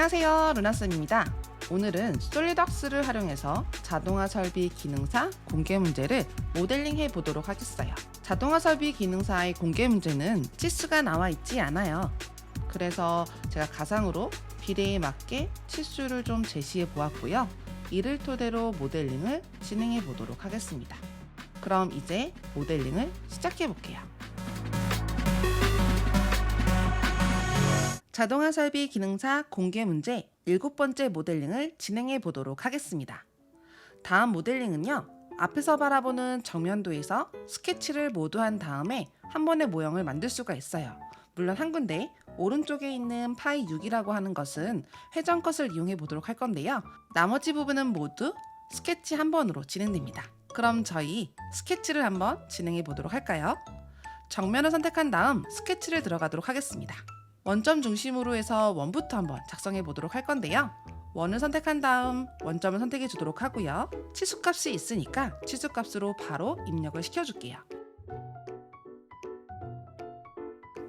안녕하세요 루나쌤입니다. 오늘은 솔리덕스를 활용해서 자동화 설비 기능사 공개 문제를 모델링 해 보도록 하겠어요. 자동화 설비 기능사의 공개 문제는 치수가 나와 있지 않아요. 그래서 제가 가상으로 비례에 맞게 치수를 좀 제시해 보았고요. 이를 토대로 모델링을 진행해 보도록 하겠습니다. 그럼 이제 모델링을 시작해 볼게요 자동화 설비 기능사 공개 문제 일곱 번째 모델링을 진행해 보도록 하겠습니다. 다음 모델링은요. 앞에서 바라보는 정면도에서 스케치를 모두 한 다음에 한 번의 모형을 만들 수가 있어요. 물론 한 군데 오른쪽에 있는 파이 6이라고 하는 것은 회전 컷을 이용해 보도록 할 건데요. 나머지 부분은 모두 스케치 한 번으로 진행됩니다. 그럼 저희 스케치를 한번 진행해 보도록 할까요? 정면을 선택한 다음 스케치를 들어가도록 하겠습니다. 원점 중심으로 해서 원부터 한번 작성해 보도록 할 건데요. 원을 선택한 다음 원점을 선택해 주도록 하고요. 치수값이 있으니까 치수값으로 바로 입력을 시켜줄게요.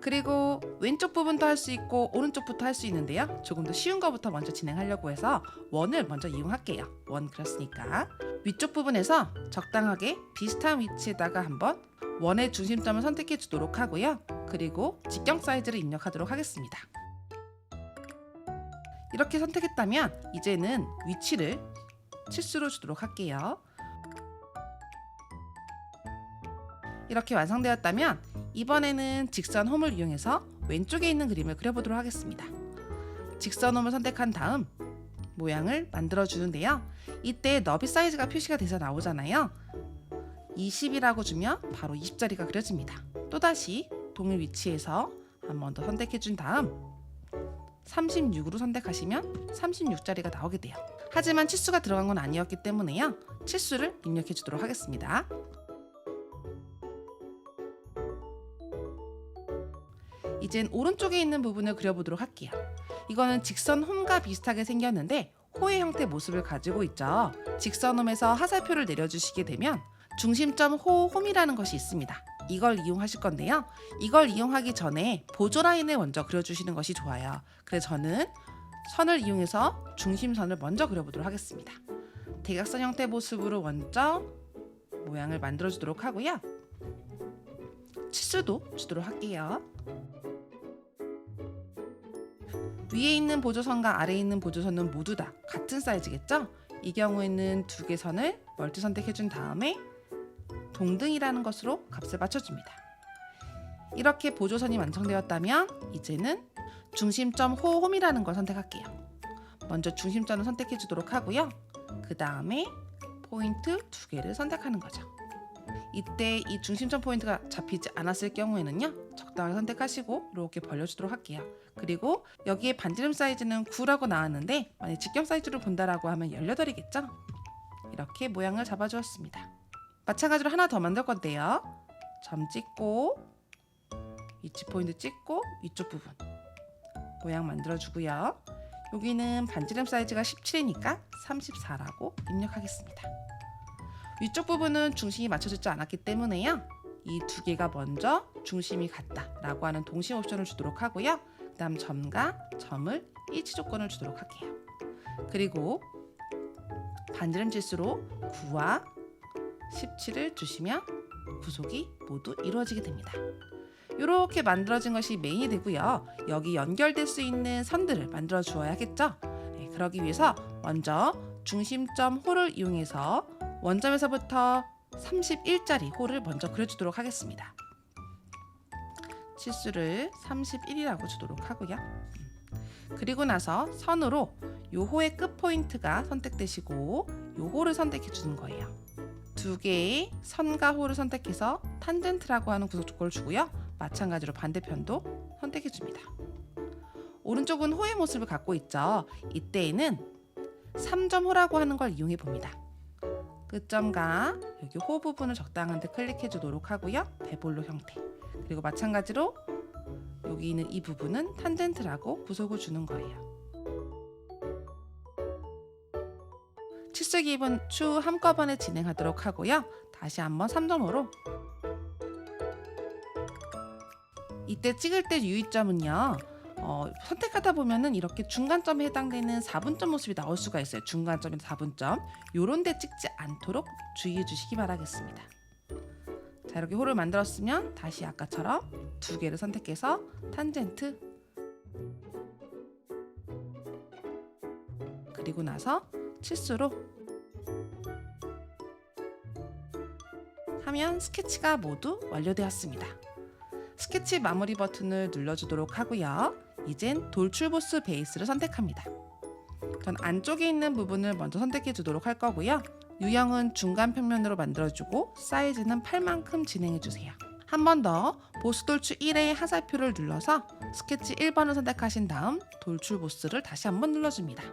그리고 왼쪽 부분도 할 수 있고 오른쪽부터 할 수 있는데요. 조금 더 쉬운 것부터 먼저 진행하려고 해서 원을 먼저 이용할게요. 원 그렸으니까 위쪽 부분에서 적당하게 비슷한 위치에다가 한번 원의 중심점을 선택해 주도록 하고요. 그리고 직경 사이즈를 입력하도록 하겠습니다. 이렇게 선택했다면 이제는 위치를 치수로 주도록 할게요. 이렇게 완성되었다면 이번에는 직선 홈을 이용해서 왼쪽에 있는 그림을 그려보도록 하겠습니다. 직선 홈을 선택한 다음 모양을 만들어 주는데요. 이때 너비 사이즈가 표시가 돼서 나오잖아요. 20이라고 주면 바로 20짜리가 그려집니다. 또다시 동일 위치에서 한 번 더 선택해 준 다음 36으로 선택하시면 36짜리가 나오게 돼요. 하지만 치수가 들어간 건 아니었기 때문에요. 치수를 입력해 주도록 하겠습니다. 이젠 오른쪽에 있는 부분을 그려보도록 할게요. 이거는 직선 홈과 비슷하게 생겼는데 호의 형태 모습을 가지고 있죠. 직선 홈에서 하살표를 내려주시게 되면 중심점 호 홈이라는 것이 있습니다. 이걸 이용하실 건데요. 이걸 이용하기 전에 보조 라인을 먼저 그려주시는 것이 좋아요. 그래서 저는 선을 이용해서 중심선을 먼저 그려보도록 하겠습니다. 대각선 형태 모습으로 먼저 모양을 만들어 주도록 하고요. 치수도 주도록 할게요. 위에 있는 보조선과 아래에 있는 보조선은 모두 다 같은 사이즈겠죠? 이 경우에는 두 개 선을 멀티 선택해 준 다음에 동등이라는 것으로 값을 맞춰줍니다. 이렇게 보조선이 완성되었다면 이제는 중심점 호 홈이라는 걸 선택할게요. 먼저 중심점을 선택해 주도록 하고요. 그 다음에 포인트 두 개를 선택하는 거죠. 이때 이 중심점 포인트가 잡히지 않았을 경우에는요 적당하게 선택하시고 이렇게 벌려주도록 할게요 그리고 여기에 반지름 사이즈는 9라고 나왔는데 만약 직경 사이즈로 본다라고 하면 18이겠죠 이렇게 모양을 잡아주었습니다 마찬가지로 하나 더 만들 건데요 점 찍고 위치 포인트 찍고 위쪽 부분 모양 만들어 주고요 여기는 반지름 사이즈가 17이니까 34라고 입력하겠습니다 위쪽 부분은 중심이 맞춰지지 않았기 때문에요. 이 두 개가 먼저 중심이 같다라고 하는 동심 옵션을 주도록 하고요. 그다음 점과 점을 일치 조건을 주도록 할게요. 그리고 반지름 지수로 9와 17을 주시면 구속이 모두 이루어지게 됩니다. 이렇게 만들어진 것이 메인이 되고요. 여기 연결될 수 있는 선들을 만들어 주어야겠죠. 네, 그러기 위해서 먼저 중심점 호를 이용해서 원점에서부터 31짜리 호를 먼저 그려주도록 하겠습니다. 치수를 31이라고 주도록 하고요. 그리고 나서 선으로 요 호의 끝 포인트가 선택되시고 요 호를 선택해 주는 거예요. 두 개의 선과 호를 선택해서 탄젠트라고 하는 구속 조건을 주고요. 마찬가지로 반대편도 선택해 줍니다. 오른쪽은 호의 모습을 갖고 있죠. 이때에는 3점 호라고 하는 걸 이용해 봅니다. 끝점과 여기 호 부분을 적당한 데 클릭해 주도록 하고요. 배볼로 형태. 그리고 마찬가지로 여기 있는 이 부분은 탄젠트라고 부속을 주는 거예요. 치수 기분 추 한꺼번에 진행하도록 하고요. 다시 한번 3점으로 이때 찍을 때 유의점은요. 어, 선택하다 보면은 이렇게 중간점에 해당되는 4분점 모습이 나올 수가 있어요. 중간점이나 4분점. 요런 데 찍지 않도록 주의해 주시기 바라겠습니다. 자, 이렇게 홀을 만들었으면 다시 아까처럼 두 개를 선택해서 탄젠트 그리고 나서 치수로 하면 스케치가 모두 완료되었습니다. 스케치 마무리 버튼을 눌러주도록 하고요. 이젠 돌출보스 베이스를 선택합니다. 전 안쪽에 있는 부분을 먼저 선택해 주도록 할 거고요. 유형은 중간 평면으로 만들어주고 사이즈는 8만큼 진행해 주세요. 한 번 더 보스 돌출 1의 하살표를 눌러서 스케치 1번을 선택하신 다음 돌출 보스를 다시 한번 눌러줍니다.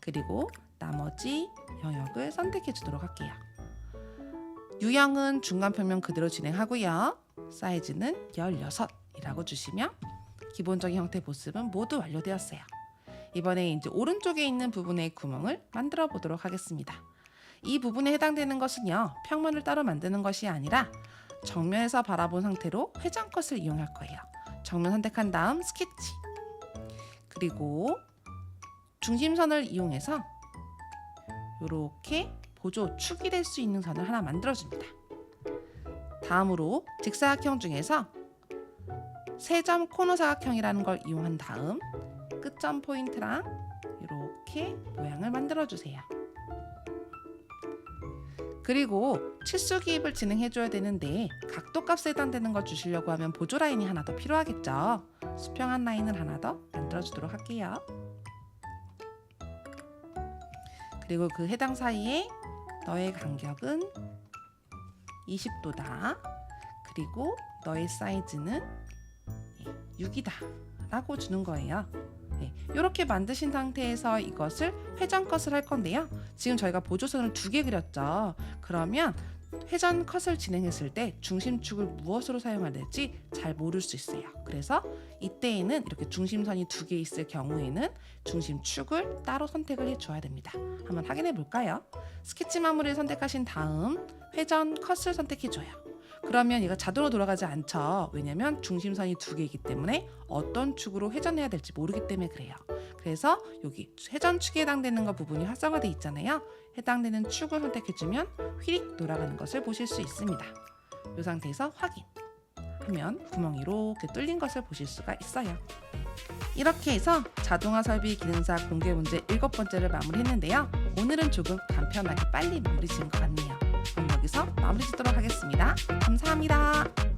그리고 나머지 영역을 선택해 주도록 할게요. 유형은 중간 평면 그대로 진행하고요. 사이즈는 16이라고 주시면 기본적인 형태 보습은 모두 완료되었어요. 이번에 이제 오른쪽에 있는 부분의 구멍을 만들어 보도록 하겠습니다. 이 부분에 해당되는 것은요. 평면을 따로 만드는 것이 아니라 정면에서 바라본 상태로 회전 컷을 이용할 거예요. 정면 선택한 다음 스케치 그리고 중심선을 이용해서 이렇게 보조 축이 될 수 있는 선을 하나 만들어줍니다. 다음으로 직사각형 중에서 세점 코너 사각형이라는 걸 이용한 다음 끝점 포인트랑 이렇게 모양을 만들어 주세요. 그리고 치수 기입을 진행해 줘야 되는데 각도 값에 해당되는 걸 주시려고 하면 보조 라인이 하나 더 필요하겠죠. 수평한 라인을 하나 더 만들어 주도록 할게요. 그리고 그 해당 사이에 너의 간격은 20도다. 그리고 너의 사이즈는 6이다. 라고 주는 거예요. 네, 이렇게 만드신 상태에서 이것을 회전 컷을 할 건데요. 지금 저희가 보조선을 두 개 그렸죠. 그러면 회전 컷을 진행했을 때 중심축을 무엇으로 사용해야 될지 잘 모를 수 있어요. 그래서 이때에는 이렇게 중심선이 두 개 있을 경우에는 중심축을 따로 선택을 해줘야 됩니다. 한번 확인해 볼까요? 스케치 마무리를 선택하신 다음 회전 컷을 선택해줘요. 그러면 얘가 자동으로 돌아가지 않죠. 왜냐면 중심선이 두 개이기 때문에 어떤 축으로 회전해야 될지 모르기 때문에 그래요. 그래서 여기 회전축에 해당되는 거 부분이 활성화돼 있잖아요. 해당되는 축을 선택해주면 휘릭 돌아가는 것을 보실 수 있습니다. 이 상태에서 확인 하면 구멍이 이렇게 뚫린 것을 보실 수가 있어요. 이렇게 해서 자동화 설비 기능사 공개 문제 일곱 번째를 마무리했는데요. 오늘은 조금 간편하게 빨리 마무리 지은 것 같네요. 그럼 여기서 마무리 짓도록 하겠습니다. 감사합니다.